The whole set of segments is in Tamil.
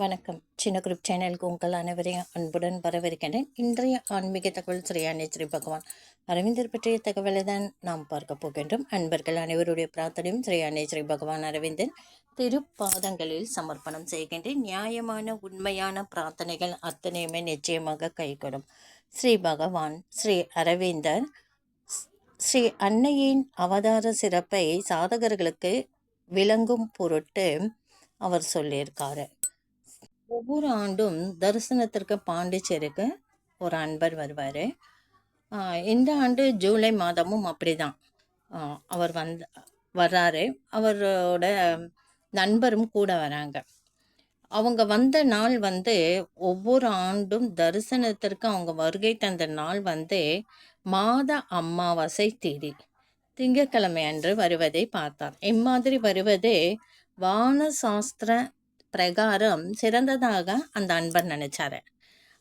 வணக்கம். சின்ன குரூப் சேனலுக்கு உங்கள் அனைவரையும் அன்புடன் வரவேற்கின்றேன். இன்றைய ஆன்மீக தகவல் ஸ்ரீ பகவான் அரவிந்தர் பற்றிய தகவலை தான் நாம் பார்க்க போகின்றோம். அன்பர்கள் அனைவருடைய பிரார்த்தனையும் ஸ்ரீயானி ஸ்ரீ பகவான் அரவிந்தன் திருப்பாதங்களில் சமர்ப்பணம் செய்கின்றேன். நியாயமான உண்மையான பிரார்த்தனைகள் அத்தனையுமே நிச்சயமாக கைகொடும். ஸ்ரீ பகவான் ஸ்ரீ அரவிந்தர் ஸ்ரீ அன்னையின் அவதார சிறப்பை சாதகர்களுக்கு விளங்கும் பொருட்டு அவர் சொல்லியிருக்காரு. ஒவ்வொரு ஆண்டும் தரிசனத்திற்கு பாண்டிச்சேரிக்கு ஒரு அன்பர் வருவார். இந்த ஆண்டு ஜூலை மாதமும் அப்படி தான் அவர் வந் வர்றாரு. அவரோட நண்பரும் கூட வராங்க. அவங்க வந்த நாள் வந்து ஒவ்வொரு ஆண்டும் தரிசனத்திற்கு அவங்க வருகை தந்த நாள் வந்து மாத அமாவாசை தேதி. திங்கக்கிழமை அன்று வருவதை பார்த்தார். இம்மாதிரி வருவதே வான சாஸ்திர பிரகாரம் சிறந்ததாக அந்த அன்பர் நினைச்சாரு.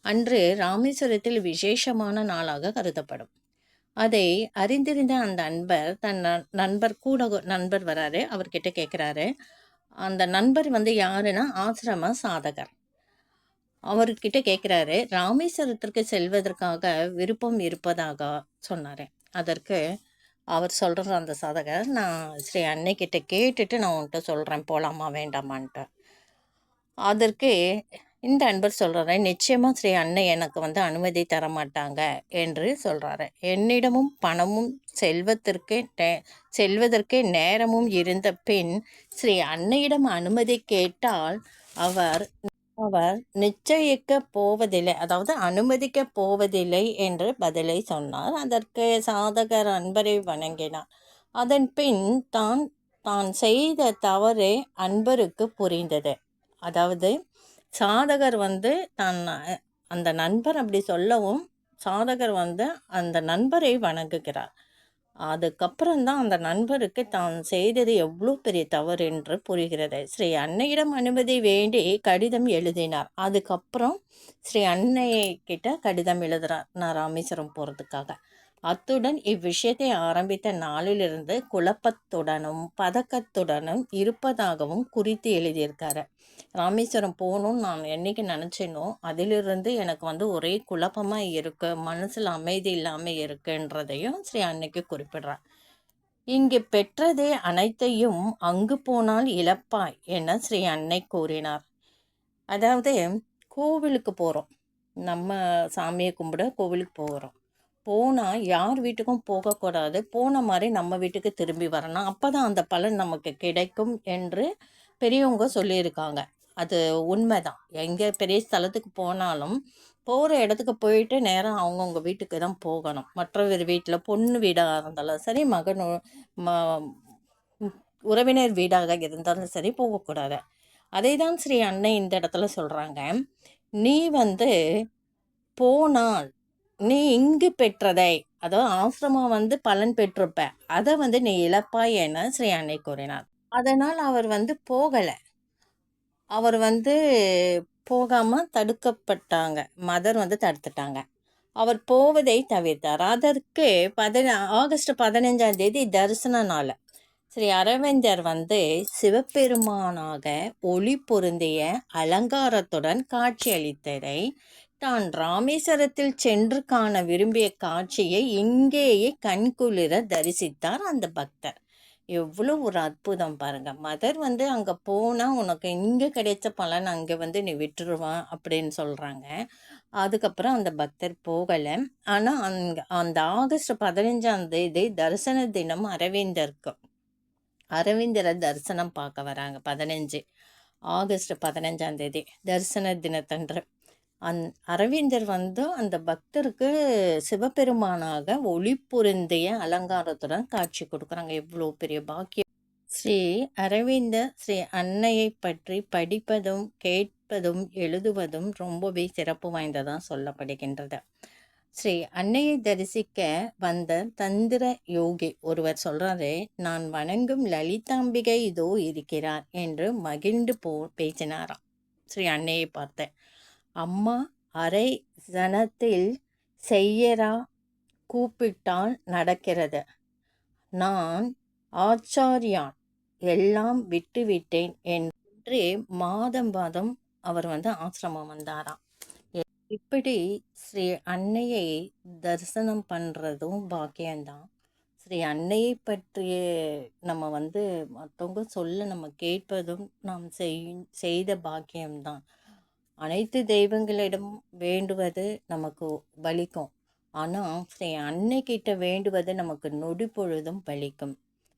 அன்று ராமேஸ்வரத்தில் விசேஷமான நாளாக கருதப்படும். அதை அறிந்திருந்த அந்த அன்பர் தன் நண்பர் கூட நண்பர் வராரு அவர்கிட்ட கேட்குறாரு அந்த நண்பர் வந்து யாருன்னா ஆசிரம சாதகர். அவர்கிட்ட கேட்குறாரு ராமேஸ்வரத்திற்கு செல்வதற்காக விருப்பம் இருப்பதாக சொன்னார். அதற்கு அவர் சொல்கிற அந்த சாதகர் நான் ஸ்ரீ அன்னைக்கிட்ட கேட்டுட்டு நான் உன்கிட்ட சொல்கிறேன் போகலாமா வேண்டாமான்ட்டு. அதற்கு இந்த அன்பர் சொல்கிறாரு நிச்சயமாக ஸ்ரீ அன்னை எனக்கு வந்து அனுமதி தர மாட்டாங்க என்று சொல்கிறாரு என்னிடமும் பணமும் செல்வத்திற்கு நே செல்வதற்கே நேரமும் இருந்த பின் ஸ்ரீ அன்னையிடம் அனுமதி கேட்டால் அவர் அவர் நிச்சயிக்க போவதில்லை அதாவது அனுமதிக்க போவதில்லை என்று பதிலை சொன்னார். அதற்கு சாதகர் அன்பரை வணங்கினார். அதன் பின் தான் தான் செய்த தவறு அன்பருக்கு புரிந்தது. அதாவது சாதகர் வந்து தன் அந்த நண்பர் அப்படி சொல்லவும் சாதகர் வந்து அந்த நண்பரை வணங்குகிறார். அதுக்கப்புறம்தான் அந்த நண்பருக்கு தான் செய்தது எவ்வளோ பெரிய தவறு என்று புரிகிறது. ஸ்ரீ அன்னையிடம் அனுமதி வேண்டி கடிதம் எழுதினார். அதுக்கப்புறம் ஸ்ரீ அன்னையை கிட்ட கடிதம் எழுதுகிறார் நான் ராமேஸ்வரம் போகிறதுக்காக அத்துடன் இவ்விஷயத்தை ஆரம்பித்த நாளிலிருந்து குழப்பத்துடனும் பதக்கத்துடனும் இருப்பதாகவும் குறித்து எழுதியிருக்காரு. ராமேஸ்வரம் போகணும்னு நான் என்றைக்கு நினச்சேனோ அதிலிருந்து எனக்கு வந்து ஒரே குழப்பமாக இருக்குது மனசில் அமைதி இல்லாமல் இருக்குன்றதையும் ஸ்ரீ அன்னைக்கு குறிப்பிடுறார். இங்கு பெற்றதே அனைத்தையும் அங்கு போனால் இழப்பாய் என ஸ்ரீ அன்னை கூறினார். அதாவது கோவிலுக்கு போகிறோம் நம்ம சாமியை கும்பிட கோவிலுக்கு போகிறோம் போனால் யார் வீட்டுக்கும் போகக்கூடாது போன மாதிரி நம்ம வீட்டுக்கு திரும்பி வரணும். அப்போ தான் அந்த பலன் நமக்கு கிடைக்கும் என்று பெரியவங்க சொல்லியிருக்காங்க. அது உண்மைதான். எங்கே பெரிய ஸ்தலத்துக்கு போனாலும் போகிற இடத்துக்கு போயிட்டு நேரம் அவங்கவுங்க வீட்டுக்கு தான் போகணும். மற்றவர் வீட்டில் பொண்ணு வீடாக இருந்தாலும் சரி மகன் ம உறவினர் வீடாக இருந்தாலும் சரி போகக்கூடாது அதே தான் ஸ்ரீ அன்னை இந்த இடத்துல சொல்கிறாங்க நீ வந்து போனால் நீ இங்கு பெற்றதை அதாவது ஆசிரமம் வந்து பலன் பெற்றிருப்ப அதை வந்து நீ இழப்பாய் என ஸ்ரீ அன்னை கூறினார். அதனால் அவர் வந்து போகலை. அவர் வந்து போகாமல் தடுக்கப்பட்டாங்க. மதர் வந்து தடுத்துட்டாங்க. அவர் போவதை தவிர்த்தார். அதற்கு பதின ஆகஸ்ட் பதினஞ்சாம் தேதி தரிசன நாள். ஸ்ரீ அரவிந்தர் வந்து சிவபெருமானாக ஒளி பொருந்திய அலங்காரத்துடன் காட்சியளித்ததை தான் ராமேஸ்வரத்தில் சென்று காண விரும்பிய காட்சியை இங்கேயே கண்குளிர தரிசித்தார் அந்த பக்தர். எவ்வளோ ஒரு அற்புதம் பாருங்கள் மதர் வந்து அங்கே போனால் உனக்கு இங்கே கிடைச்ச பலன் அங்கே வந்து நீ விட்டுருவான் அப்படின்னு சொல்கிறாங்க அதுக்கப்புறம் அந்த பக்தர் போகலை. ஆனால் அங்கே அந்த ஆகஸ்ட் பதினஞ்சாம் தேதி தரிசன தினம் அரவிந்தருக்கு. அரவிந்தரை தரிசனம் பார்க்க வராங்க பதினஞ்சு. ஆகஸ்ட் பதினஞ்சாம் தேதி தரிசன தினத்தன்று. அந் அரவிந்தர் வந்து அந்த பக்தருக்கு சிவபெருமானாக ஒளி பொருந்திய அலங்காரத்துடன் காட்சி கொடுக்குறாங்க. எவ்வளோ பெரிய பாக்கியம். ஸ்ரீ அரவிந்தர் ஸ்ரீ அன்னையை பற்றி படிப்பதும் கேட்பதும் எழுதுவதும் ரொம்பவே சிறப்பு வாய்ந்ததாக சொல்லப்படுகின்றது. ஸ்ரீ அன்னையை தரிசிக்க வந்த தந்திர யோகி ஒருவர் சொல்கிறாரு நான் வணங்கும் லலிதாம்பிகை இதோ இருக்கிறார் என்று மகிழ்ந்து போ பேசினாராம். ஸ்ரீ அன்னையை பார்த்தேன் அம்மா அரை ஜனத்தில் செய்யரா கூப்பிட்டால் நடக்கிறது. நான் ஆச்சாரியான் எல்லாம் விட்டுவிட்டேன் என்று மாதம் மாதம் அவர் வந்து ஆசிரமம் வந்தாராம். இப்படி ஸ்ரீ அன்னையை தரிசனம் பண்ணுறதும் பாக்கியம்தான். ஸ்ரீ அன்னையை பற்றிய நம்ம வந்து மற்றவங்க சொல்ல நம்ம கேட்பதும் நாம் செய் செய்த பாக்கியம்தான். அனைத்து தெய்வங்களிடம் வேண்டுவது நமக்கு பலிக்கும் ஆனால் ஸ்ரீ அன்னைக்கிட்ட வேண்டுவது நமக்கு நொடி பொழுதும் பலிக்கும்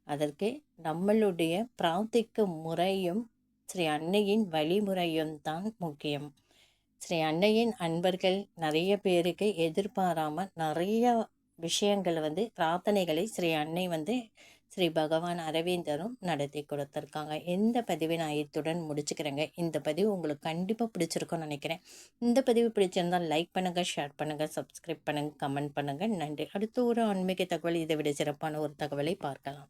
அதற்கு நம்மளுடைய பிரார்த்திக்கும் முறையும் ஸ்ரீ அன்னையின் வழிமுறையும் தான் முக்கியம். ஸ்ரீ அன்னையின் அன்பர்கள் நிறைய பேருக்கு எதிர்பாராமல் நிறைய விஷயங்களை வந்து பிரார்த்தனைகளை ஸ்ரீ அன்னை வந்து ஸ்ரீ பகவான் அரவிந்தரும் நடத்தி கொடுத்துருக்காங்க. இந்த பதிவை நான் இத்துடன் முடிச்சுக்கிறேங்க. இந்த பதிவு உங்களுக்கு கண்டிப்பாக பிடிச்சிருக்கும்னு நினைக்கிறேன். இந்த பதிவு பிடிச்சிருந்தால் லைக் பண்ணுங்கள் ஷேர் பண்ணுங்கள் சப்ஸ்கிரைப் பண்ணுங்கள் கமெண்ட் பண்ணுங்கள் நன்றி. அடுத்த ஒரு ஆன்மீக தகவல் இதை விட சிறப்பான ஒரு தகவலை பார்க்கலாம்.